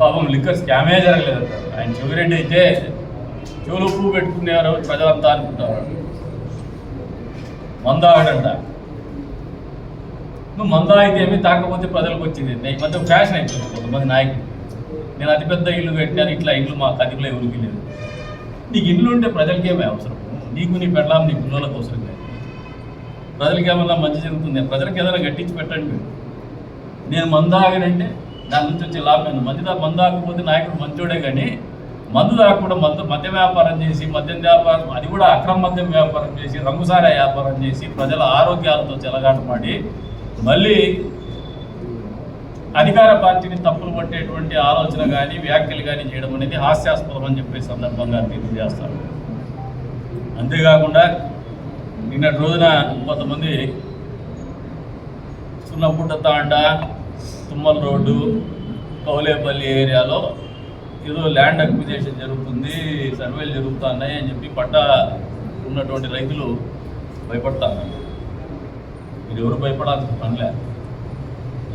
పాపం లిక్కర్ స్కామే జరగలేదు అంటారు ఆయన చెవిరెడ్డి అయితే చెవులు పువ్వు పెట్టుకునేవారు ప్రజలంతా అనుకుంటారు. మందాగడంట నువ్వు మందా అయితే ఏమి తాకపోతే ప్రజలకు వచ్చింది. ఈ మధ్య ఫ్యాషన్ అయిపోయింది కొంతమంది నాయకులు. నేను అతిపెద్ద ఇల్లు పెట్టాను ఇట్లా ఇల్లు మా కదిపులో ఎవరికి లేదు నీకు ఇల్లు ఉంటే ప్రజలకేమే అవసరం? నీకు నీ పెళ్ళాం నీ పిల్లలకు అవసరం లేదు. ప్రజలకి ఏమన్నా మంచి జరుగుతుంది? ప్రజలకు ఏదైనా గట్టించి పెట్టండి. నేను నేను మందాగనంటే దాని నుంచి వచ్చే లాభం ఏంది? మంది మందు ఆకపోతే నాయకుడు మంచోడే కానీ మందు దాకుండా మందు మద్య వ్యాపారం చేసి మద్యం వ్యాపారం అది కూడా అక్రమ మద్యం వ్యాపారం చేసి రంగుసారా వ్యాపారం చేసి ప్రజల ఆరోగ్యాలతో చెలగాటమాడి మళ్ళీ అధికార పార్టీని తప్పులు పట్టేటువంటి ఆలోచన కానీ వ్యాఖ్యలు కానీ చేయడం అనేది హాస్యాస్పదం అని చెప్పే సందర్భంగా తెలియజేస్తాను అంతేకాకుండా నిన్నటి రోజున కొంతమంది సున్నపుట్ట తాండ తుమ్మల రోడ్డు కౌలేపల్లి ఏరియాలో ఏదో ల్యాండ్ అక్విజేషన్ జరుగుతుంది సర్వేలు జరుగుతున్నాయి అని చెప్పి పట్ట ఉన్నటువంటి రైతులు భయపడతారు. మీరు ఎవరు భయపడాల్సిన పనిలే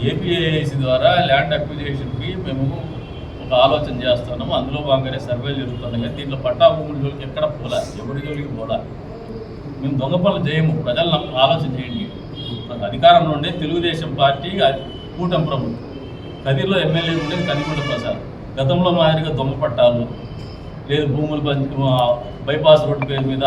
ఏపీఐసి ద్వారా ల్యాండ్ అక్విజేషన్కి మేము ఒక ఆలోచన చేస్తున్నాము అందులో భాగంగానే సర్వేలు జరుగుతున్నాయి. కానీ దీంట్లో పట్టా భూములు ఎక్కడ పోలా. ఎవరి జోలికి పోలా. మేము దొంగ పనులు చేయము ప్రజలను ఆలోచన చేయండి. అధికారంలో ఉండే తెలుగుదేశం పార్టీ కూటమి ప్రభుత్వం కదిర్లో ఎమ్మెల్యే ఉండేది కదికొండ ప్రసాద్. గతంలో మాదిరిగా దొంగ పట్టాలు లేదు భూములు బైపాస్ రోడ్డు పేరు మీద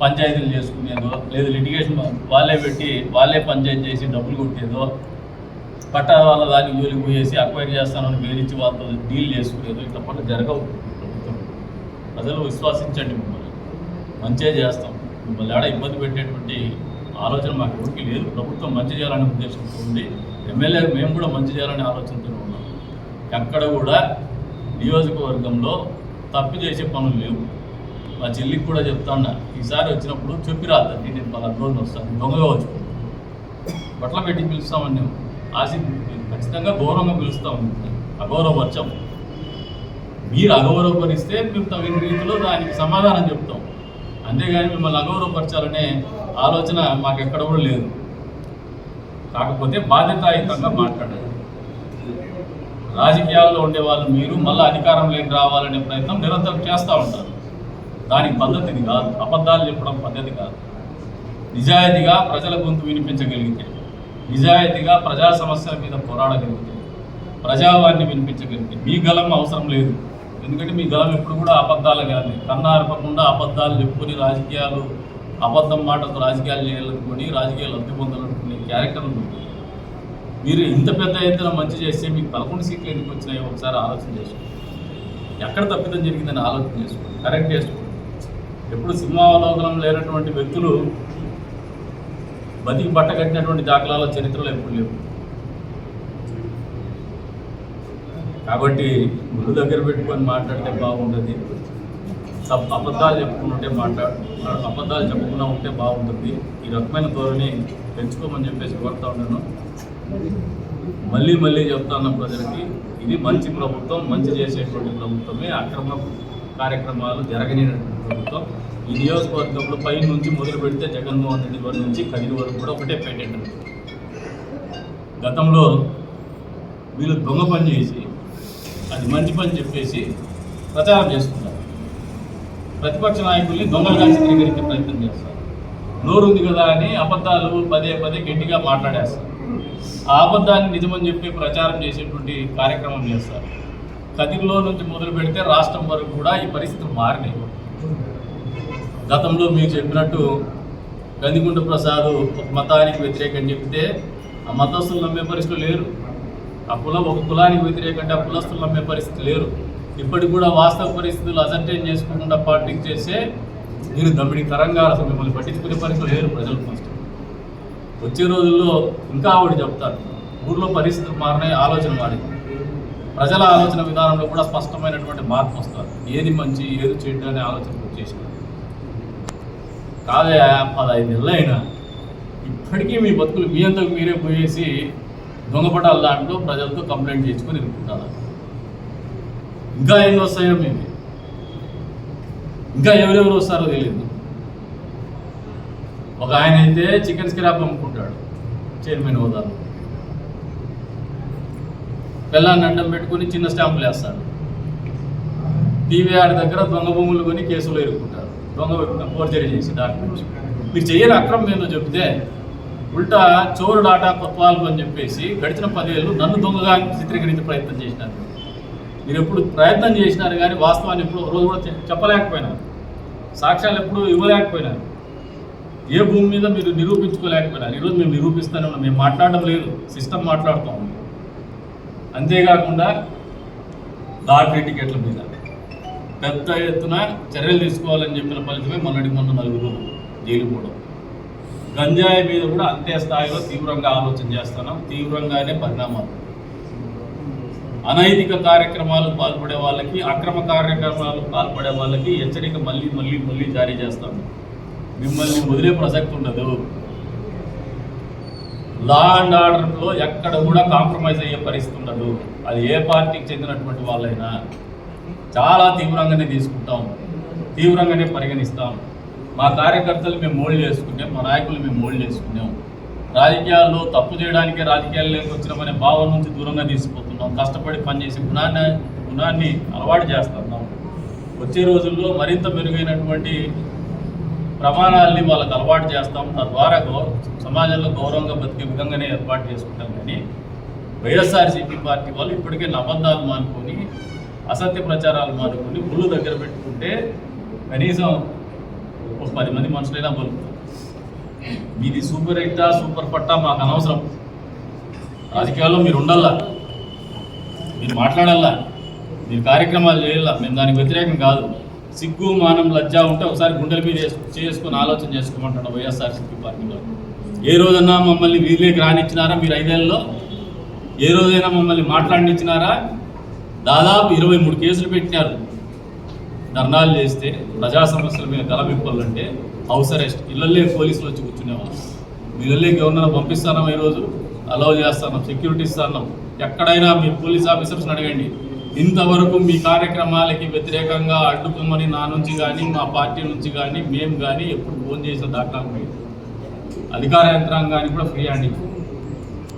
పంచాయతీలు చేసుకునేదో లేదు లిటిగేషన్ వాళ్ళే పెట్టి వాళ్ళే పంచాయతీ చేసి డబ్బులు కొట్టేదో పట్టా వాళ్ళ దానికి జోలికి పోయేసి అక్వైర్ చేస్తానని వేలిచ్చి వాళ్ళతో డీల్ చేసుకునేదో ఇట్లా పట్ల జరగవు ప్రభుత్వం. ప్రజలు విశ్వసించండి మిమ్మల్ని. మంచిగా చేస్తాం. మిమ్మల్ని ఆడ ఇబ్బంది పెట్టేటువంటి ఆలోచన మాకు ఎవరికి లేదు. ప్రభుత్వం మంచి చేయాలనే ఉద్దేశంతో ఉంది. ఎమ్మెల్యే మేము కూడా మంచి చేయాలనే ఆలోచనతో ఉన్నాం. ఎక్కడ కూడా నియోజకవర్గంలో తప్పు చేసే పనులు లేవు. మా చెల్లికి కూడా చెప్తాను ఈసారి వచ్చినప్పుడు చెప్పి రాదండి నేను పలానా రోజులు వస్తాను దొంగగా వచ్చి బట్టల పెట్టి పిలుస్తామని మేము ఆశ ఖచ్చితంగా గౌరవంగా పిలుస్తాం. అగౌరవపరచం మీరు అగౌరవపరిస్తే మేము తగిన రీతిలో దానికి సమాధానం చెప్తాం. అంతేగాని మిమ్మల్ని అగౌరవపరచాలనే ఆలోచన మాకు ఎక్కడ కూడా లేదు. కాకపోతే బాధ్యతాయుతంగా మాట్లాడాలి. రాజకీయాల్లో ఉండే వాళ్ళు మీరు మళ్ళీ అధికారంలోకి రావాలనే ప్రయత్నం నిరంతరం చేస్తూ ఉంటారు. దానికి పద్ధతిని కాదు అబద్ధాలు చెప్పడం పద్ధతి కాదు. నిజాయితీగా ప్రజల గొంతు వినిపించగలిగితే నిజాయితీగా ప్రజా సమస్యల మీద పోరాడగలిగితే ప్రజావాన్ని వినిపించగలిగితే మీ గలం అవసరం లేదు. ఎందుకంటే మీ గలం ఎప్పుడు కూడా అబద్ధాలు కానీ కన్నా అరపకుండా అబద్ధాలు చెప్పుకొని రాజకీయాలు అబద్ధం మాటలతో రాజకీయాలు చేయాలనుకుని రాజకీయాలు లబ్ధి పొందాలనుకునే క్యారెక్టర్ మీరు ఇంత పెద్ద ఎత్తున మంచి చేస్తే మీకు పదకొండు సీట్లు ఎందుకు వచ్చినాయో ఒకసారి ఆలోచన చేసుకోండి. ఎక్కడ తప్పిదం జరిగిందని ఆలోచన చేసుకోండి. కరెక్ట్ చేసుకోండి. ఎప్పుడు సింహావలోకనం లేనటువంటి వ్యక్తులు బతికి బట్ట కట్టినటువంటి దాఖలాల చరిత్రలో ఎప్పుడు లేవు. కాబట్టి గురు దగ్గర పెట్టుకొని మాట్లాడితే బాగుంటుంది అబద్ధాలు చెప్పుకుంటుంటే మాట్లాడు అబద్ధాలు చెప్పకుండా ఉంటే బాగుంటుంది. ఈ రకమైన ధోరణి పెంచుకోమని చెప్పేసి కోరుతా ఉన్నాను. మళ్ళీ మళ్ళీ చెప్తాన్న ప్రజలకి ఇది మంచి ప్రభుత్వం మంచి చేసేటువంటి ప్రభుత్వమే. అక్రమ కార్యక్రమాలు జరగనినటువంటి ప్రభుత్వం. ఈ నియోజకవర్గంలో పై నుంచి మొదలు పెడితే జగన్మోహన్ రెడ్డి గారి నుంచి కదిరి వరకు కూడా ఒకటే పేటెంట్ గతంలో వీళ్ళు దొంగ పని చేసి అది మంచి పని చెప్పేసి ప్రచారం చేసుకుంటారు ప్రతిపక్ష నాయకుల్ని దొంగలుగా చిత్రీకరించే ప్రయత్నం చేస్తారు. నోరు ఉంది కదా అని అబద్ధాలు పదే పదే గట్టిగా మాట్లాడేస్తారు. ఆ అబద్ధాన్ని నిజమని చెప్పి ప్రచారం చేసేటువంటి కార్యక్రమం చేస్తారు. కదిరిలో నుంచి మొదలు పెడితే రాష్ట్రం వరకు కూడా ఈ పరిస్థితులు మారినాయి. గతంలో మీరు చెప్పినట్టు గందిగుంట ప్రసాద్ ఒక మతానికి వ్యతిరేకం చెప్తే ఆ మతస్థులు నమ్మే పరిస్థితులు లేరు. ఆ కులం ఒక కులానికి వ్యతిరేకంటే ఆ కులస్తులు నమ్మే పరిస్థితి లేరు. ఇప్పటికి కూడా వాస్తవ పరిస్థితులు అసర్టైన్ చేసుకోకుండా పాలిటిక్స్ చేస్తే మీరు తరంగా అసలు మిమ్మల్ని పట్టించుకునే పరిస్థితులు లేరు ప్రజలు ఫస్ట్ వచ్చే రోజుల్లో ఇంకా ఆవిడ చెప్తారు ఊర్లో పరిస్థితులు మారినాయి ఆలోచన మారింది. ప్రజల ఆలోచన విధానంలో కూడా స్పష్టమైనటువంటి మార్పు వస్తారు ఏది మంచి ఏది చెడ్డ అనే ఆలోచన వచ్చేసింది కాదే పదహైదు నెలలు అయినా ఇప్పటికీ మీ బతుకులు మీ అంతకు మీరే పోయేసి దొంగపటాల దాంట్లో ప్రజలతో కంప్లైంట్ చేసుకొని ఇరుక్కుంటారు ఇంకా ఎన్ని వస్తాయో మేము ఇంకా ఎవరెవరు వస్తారో తెలియదు. ఒక ఆయన అయితే చికెన్ స్క్రాప్ అమ్ముకుంటాడు చైర్మన్ హోదాలో. పిల్లాన్ని అడ్డం పెట్టుకుని చిన్న స్టాంపులు వేస్తారు టీవీఆర్ దగ్గర దొంగ భూములు కొని కేసులు ఎదుర్కొంటారు దొంగ ఫోర్జరీ చేసి డాక్యుమెంట్స్. మీరు చేయని అక్రమం ఏందో చెప్తే ఉల్టా చోరు డాటా కొత్వాలు అని చెప్పేసి గడిచిన పదేళ్ళు నన్ను దొంగగా చిత్రీకరించే ప్రయత్నం చేసినారు. మీరు ఎప్పుడు ప్రయత్నం చేసినారు కానీ వాస్తవాన్ని ఎప్పుడు రోజు కూడా చెప్పలేకపోయినారు. సాక్ష్యాలు ఎప్పుడు ఇవ్వలేకపోయినారు. ఏ భూమి మీద మీరు నిరూపించుకోలేకపోయినారు? ఈరోజు మేము నిరూపిస్తానే ఉన్నాం. మేము మాట్లాడడం లేదు. సిస్టమ్ మాట్లాడుతాం అంతేకాకుండా లాటరీ టికెట్ల మీద పెద్ద ఎత్తున చర్యలు తీసుకోవాలని చెప్పిన ఫలితమే మొన్నటి మొన్న నలుగురు జైలు పోవడం. గంజాయి మీద కూడా అంతే స్థాయిలో తీవ్రంగా ఆలోచన చేస్తున్నాం. తీవ్రంగానే పరిణామాలు. అనైతిక కార్యక్రమాలు పాల్పడే వాళ్ళకి అక్రమ కార్యక్రమాలు పాల్పడే వాళ్ళకి హెచ్చరిక మళ్ళీ మళ్ళీ మళ్ళీ జారీ చేస్తాం మిమ్మల్ని వదిలే ప్రసక్తి ఉండదు. లా అండ్ ఆర్డర్లో ఎక్కడ కూడా కాంప్రమైజ్ అయ్యే పరిస్థితి ఉండదు. అది ఏ పార్టీకి చెందినటువంటి వాళ్ళైనా చాలా తీవ్రంగానే తీసుకుంటాం. తీవ్రంగానే పరిగణిస్తాం. మా కార్యకర్తలు మేము మోల్డ్ చేసుకున్నాం మా నాయకులు మేము మోల్డ్ చేసుకున్నాం రాజకీయాల్లో తప్పు చేయడానికే రాజకీయాల్లోకి వచ్చినామనే భావం నుంచి దూరంగా తీసుకుపోతున్నాం కష్టపడి పనిచేసి గుణాన్ని గుణాన్ని అలవాటు చేస్తున్నాం. వచ్చే రోజుల్లో మరింత మెరుగైనటువంటి ప్రమాణాలని వాళ్ళకి అలవాటు చేస్తాం. తద్వారా గౌ సమాజంలో గౌరవంగా బతికే విధంగానే ఏర్పాటు చేసుకుంటాం. కానీ వైఎస్ఆర్సీపీ పార్టీ వాళ్ళు ఇప్పటికే అబద్ధాలు మానుకొని అసత్య ప్రచారాలు మానుకొని ముళ్ళు దగ్గర పెట్టుకుంటే కనీసం ఒక పది మంది మనుషులైనా బలుపుతారు మీది సూపర్ హిట్టా సూపర్ పట్టా మాకు అనవసరం. రాజకీయాల్లో మీరు ఉండాలా? మీరు మాట్లాడాలా? మీరు కార్యక్రమాలు చేయాలా? మేము దానికి వ్యతిరేకం కాదు. సిగ్గు మానం లజ్జ ఉంటే ఒకసారి గుండెల మీద చేసుకొని ఆలోచన చేసుకోమంటాడు వైఎస్ఆర్సీపీ పార్టీలో ఏ రోజన్నా మమ్మల్ని వీధిలోకి రానిచ్చినారా మీరు ఐదేళ్ళలో? ఏ రోజైనా మమ్మల్ని మాట్లాడినిచ్చినారా? దాదాపు ఇరవై మూడు కేసులు పెట్టినారు. ధర్నాలు చేస్తే ప్రజా సమస్యల మీద గలమింపాలంటే హౌస్ అరెస్ట్ ఇళ్ళల్లే పోలీసులు వచ్చి కూర్చునేవాళ్ళు ఇళ్ళల్లే గవర్నర్ పంపిస్తాను ఈరోజు? అలౌ చేస్తాను సెక్యూరిటీ ఇస్తాను. ఎక్కడైనా మీ పోలీస్ ఆఫీసర్స్ని అడగండి. ఇంతవరకు మీ కార్యక్రమాలకి వ్యతిరేకంగా అడ్డుకోమని నా నుంచి కానీ మా పార్టీ నుంచి కానీ మేము కానీ ఎప్పుడు ఫోన్ చేసిన దాకా లేదు అధికార యంత్రాంగానికి కూడా ఫ్రీ హ్యాండ్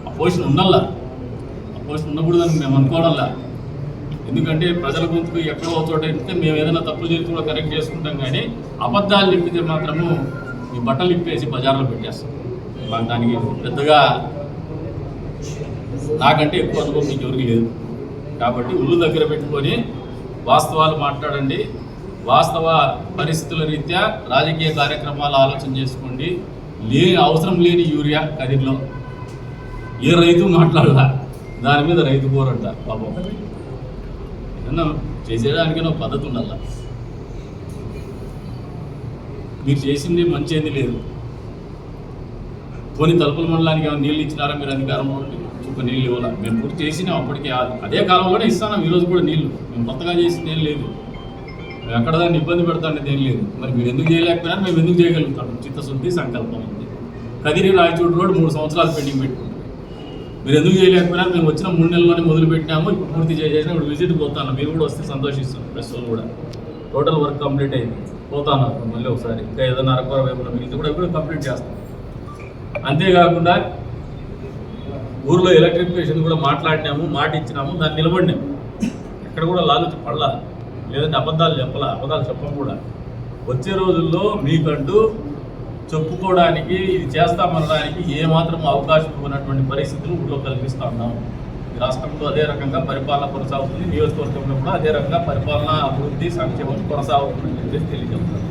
ఆ పొజిషన్ ఉండాలా? ఆ పొజిషన్ ఉండకూడదని మేము అనుకోవడంలా? ఎందుకంటే ప్రజల గొంతుకు ఎక్కడో చోట ఇస్తే మేము ఏదైనా తప్పులు చేసి కూడా కరెక్ట్ చేసుకుంటాం కానీ అబద్ధాలు నింపితే మాత్రము ఈ బట్టలు ఇప్పేసి బజార్లో పెట్టేస్తాం. మాకు దానికి పెద్దగా నాకంటే ఎక్కువ అనుభవం మీకు ఎవరికి లేదు. కాబట్టి ఉళ్ళు దగ్గర పెట్టుకొని వాస్తవాలు మాట్లాడండి. వాస్తవ పరిస్థితుల రీత్యా రాజకీయ కార్యక్రమాలు ఆలోచన చేసుకోండి. లే అవసరం లేని యూరియా కదిర్లో ఏ రైతు మాట్లాడాల? దాని మీద రైతు పోరంట పాపం. ఏదన్నా చేసేదానికైనా పద్ధతి ఉండాల. మీరు చేసింది మంచి ఏది లేదు. పోనీ తలుపుల మండలానికి ఏమైనా నీళ్ళు ఇచ్చినారా? మీరు అధికారం ఉండి ఒక నీళ్ళు ఇవ్వాలా? మేము పూర్తి చేసినాం అప్పటికే. ఆ- అదే కాలంలోనే ఇస్తాను ఈరోజు కూడా నీళ్ళు. మేము కొత్తగా చేసింది ఏం లేదు. మేము ఎక్కడ దాన్ని ఇబ్బంది పెడతానేది ఏం లేదు. మరి మీరు ఎందుకు చేయలేకపోయినా మేము ఎందుకు చేయగలుగుతాం? చిత్తశుద్ధి సంకల్పం ఉంది కదిరి రాయచూడు రోడ్ మూడు సంవత్సరాలు పెండింగ్ పెట్టుకుంటాం. మీరు ఎందుకు చేయలేకపోయినా మేము వచ్చిన మూడు నెలల్లోనే మొదలుపెట్టాము ఇప్పుడు పూర్తి చేసేసిన ఇప్పుడు విజిట్ పోతాను. మీరు కూడా వస్తే సంతోషిస్తున్నారు ప్రెస్ వాళ్ళు కూడా. టోటల్ వర్క్ కంప్లీట్ అయింది. పోతాను మళ్ళీ ఒకసారి. ఇంకా ఏదైనా అరకొర వైపున మిగిలితే కూడా ఇప్పుడు కంప్లీట్ చేస్తాం. అంతేకాకుండా ఊర్లో ఎలక్ట్రిఫికేషన్ కూడా మాట్లాడినాము మాట ఇచ్చినాము దాన్ని నిలబడినాము ఎక్కడ కూడా లాలుచి పడలా. లేదంటే అబద్ధాలు చెప్పాలా అబద్ధాలు చెప్పం కూడా. వచ్చే రోజుల్లో మీకంటూ చెప్పుకోవడానికి ఇది చేస్తామనడానికి ఏమాత్రం అవకాశం ఇవ్వనటువంటి పరిస్థితులు ఊళ్ళో కల్పిస్తూ ఉన్నాం. రాష్ట్రంలో అదే రకంగా పరిపాలన కొనసాగుతుంది నియోజకవర్గంలో కూడా అదే రకంగా పరిపాలన అభివృద్ధి సంక్షేమం కొనసాగుతుందని చెప్పేసి తెలియజేస్తున్నాం.